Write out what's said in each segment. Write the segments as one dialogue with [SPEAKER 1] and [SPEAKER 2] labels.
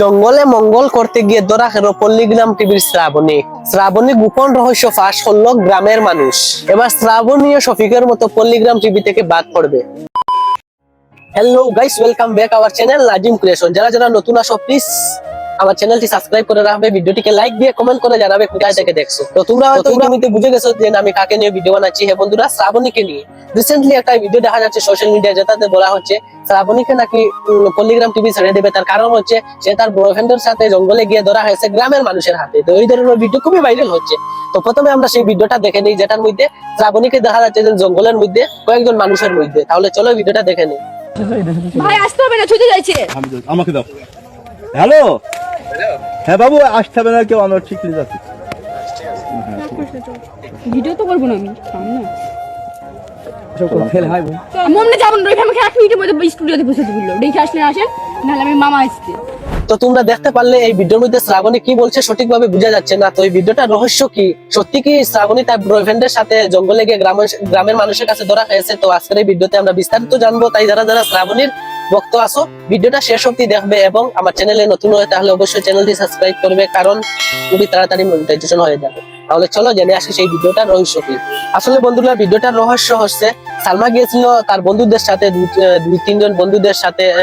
[SPEAKER 1] জঙ্গলে মঙ্গল করতে গিয়ে ধরা খেল পল্লীগ্রাম টিভির শ্রাবণী। শ্রাবণী গোপন রহস্য ফাঁস করল গ্রামের মানুষ। এবার শ্রাবণী ও শফিকের মতো পল্লীগ্রাম টিভি থেকে বাদ পড়বে। Hello guys welcome back our channel Nazim creation যারা যারা নতুন আসো প্লিজ আমার চ্যানেলটি সাবস্ক্রাইব করে রাখবে ভিডিওটিকে লাইক দিয়ে কমেন্ট করে জানাবে কোথায় থেকে দেখছ। তো তোমরা হয়তো ইতিমধ্যে বুঝে গেছো যে আমি কাকে নিয়ে ভিডিও বানাচ্ছি। হ্যাঁ বন্ধুরা শ্রাবণীকে নিয়ে। রিসেন্টলি একটা ভিডিও দেখা যাচ্ছে সোশ্যাল মিডিয়া যেটাতে বলা হচ্ছে শ্রাবণীকে নাকি পল্লীগ্রাম টিভি ছেড়ে দেবে। তার কারণ হচ্ছে সে তার বয়ফ্রেন্ডের সাথে জঙ্গলে গিয়ে ধরা হয়েছে গ্রামের মানুষের হাতে। তো এই ধরনের ভিডিও খুবই ভাইরাল হচ্ছে। তো প্রথমে আমরা সেই ভিডিওটা দেখে নিই যেটার মধ্যে শ্রাবণীকে দেখা যাচ্ছে যে জঙ্গলের মধ্যে কয়েকজন মানুষের মধ্যে। তাহলে চলো ভিডিওটা দেখে নিই।
[SPEAKER 2] ভাই আসতে হবে না ছুটে যাচ্ছে
[SPEAKER 3] আমি আমাকে দাও। হ্যালো? হ্যাঁ বাবু আসতে হবে না কেউ আমরা ঠিক যাচ্ছি।
[SPEAKER 2] ভিডিও তো করব না আমি সামনে। মমনে যাব না রেখে আমাকে এক মিনিটের মধ্যে স্টুডিওতে বসে বলল দেখে আসলে আসেন নাহলে আমি মামা আসছে।
[SPEAKER 1] তো তোমরা দেখতে পারলে এই ভিডিওর মধ্যে শ্রাবণী কি বলছে সঠিকভাবে বোঝা যাচ্ছে না। তো এই ভিডিওটা রহস্য কি? সত্যি কি শ্রাবণী তার বয়ফ্রেন্ডের সাথে জঙ্গলে গিয়ে গ্রামের গ্রামের মানুষের কাছে ধরা হয়েছে তো আজকের এই ভিডিওতে আমরা বিস্তারিত জানব। তাই যারা যারা শ্রাবণীর ভক্ত আসো ভিডিওটা শেষ অব্দি দেখবে এবং আমার চ্যানেলে নতুন হয় তাহলে অবশ্যই চ্যানেলটি সাবস্ক্রাইব করবে কারণ খুবই তাড়াতাড়ি মনিটাইজেশন হয়ে যাবে। তাহলে চলো জেনে আসি সেই ভিডিওটার রহস্য কি। আসলে বন্ধুরা, ভিডিওটার রহস্য হচ্ছে সালমা গিয়েছিল তার বন্ধুদের সাথে, দুই- তিনজন বন্ধুদের সাথে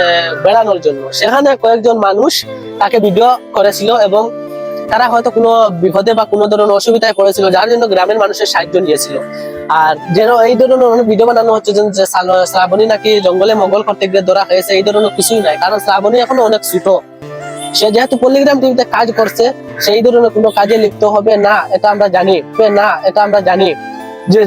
[SPEAKER 1] বেড়ানোর জন্য। সেখানে কয়েকজন মানুষ তাকে ভিডিও করেছিল এবং তারা হয়তো কোনো বিপদে বা কোনো ধরনের অসুবিধায় পড়েছিল, যার জন্য গ্রামের মানুষের সাহায্য নিয়েছিল। আর যেন এই ধরনের ভিডিও বানানো হচ্ছে যে যে শ্রাবণী নাকি জঙ্গলে মঙ্গল করতে গিয়ে ধরা হয়েছে, এই ধরনের কিছুই নাই। কারণ শ্রাবণী এখনও অনেক ছোট। সে যেহেতু পল্লীগ্রাম টিভিতে কাজ করছে, সেই ধরনের কোনো কাজে লিপ্ত হবে না, এটা আমরা জানি। না, এটা আমরা জানি। যে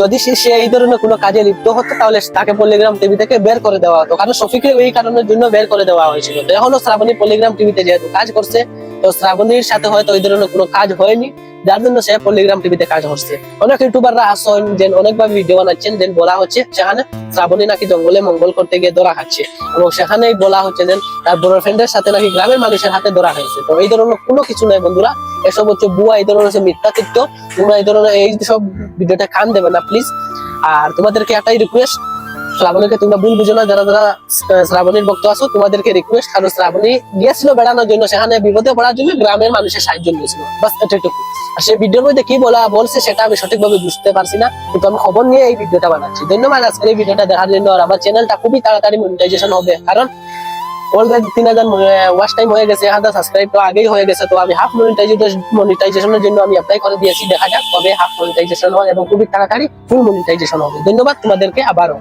[SPEAKER 1] যদি সে এই ধরনের কোনো কাজে লিপ্ত হতো, তাহলে তাকে পল্লীগ্রাম টিভি থেকে বের করে দেওয়া হতো। কারণ শফিকে এই কারণের জন্য বের করে দেওয়া হয়েছিল। তো এখনও শ্রাবণী পল্লীগ্রাম টিভিতে যেহেতু কাজ করছে, তো শ্রাবণীর সাথে হয়তো ওই ধরনের কোনো কাজ হয়নি। যার জন্য সে পল্লীগ্রাম টিভিতে কাজ করছে। অনেক ইউটিউবাররা আসেন যে অনেকভাবে ভিডিও বানাচ্ছেন দেন বলা হচ্ছে সেখানে শ্রাবণী নাকি জঙ্গলে মঙ্গল করতে গিয়ে ধরা খাচ্ছে। এবং সেখানেই বলা হচ্ছে যে তার বয়ফ্রেন্ডের সাথে নাকি গ্রামের মানুষের হাতে ধরা হয়েছে। তো এই ধরনের কোনো কিছু নাই বন্ধুরা। এসব হচ্ছে বুয়া, এই ধরনের হচ্ছে মিথ্যাচিত্র তোমরা এই ধরনের এই সব ভিডিওটা কান দেবে না প্লিজ আর তোমাদেরকে একটাই রিকোয়েস্ট শ্রাবণীকে তোমরা ভুল বুঝো না, যারা যারা শ্রাবণীর ভক্ত আছো, তোমাদেরকে রিকোয়েস্ট কারণ শ্রাবণী গিয়েছিল বেড়ানোর জন্য, সেখানে বিপদে পড়ার জন্য গ্রামের মানুষের সাহায্য নিয়েছিল। বাস এটুকু আর সেই ভিডিওর মধ্যে কি বলা বলছে সেটা আমি সঠিকভাবে বুঝতে পারছি না, কিন্তু আমি খবর নিয়ে এই ভিডিওটা বানাচ্ছি। ধন্যবাদ আজকের এই ভিডিওটা দেখার জন্য, আর আমার চ্যানেলটা খুবই তাড়াতাড়ি মনিটাইজেশন হবে, কারণ অলরেডি তিন হাজার ওয়াচ টাইম হয়ে গেছে, হাজার সাবস্ক্রাইব তো আগেই হয়ে গেছে, তো আমি হাফ মনিটাইজেশন মনিটাইজেশনের জন্য আমি অ্যাপ্লাই করে দিয়েছি, দেখা যাক কবে হাফ মনিটাইজেশন হয় এবং খুবই তাড়াতাড়ি ফুল মনিটাইজেশন হবে। ধন্যবাদ তোমাদেরকে, আবারও।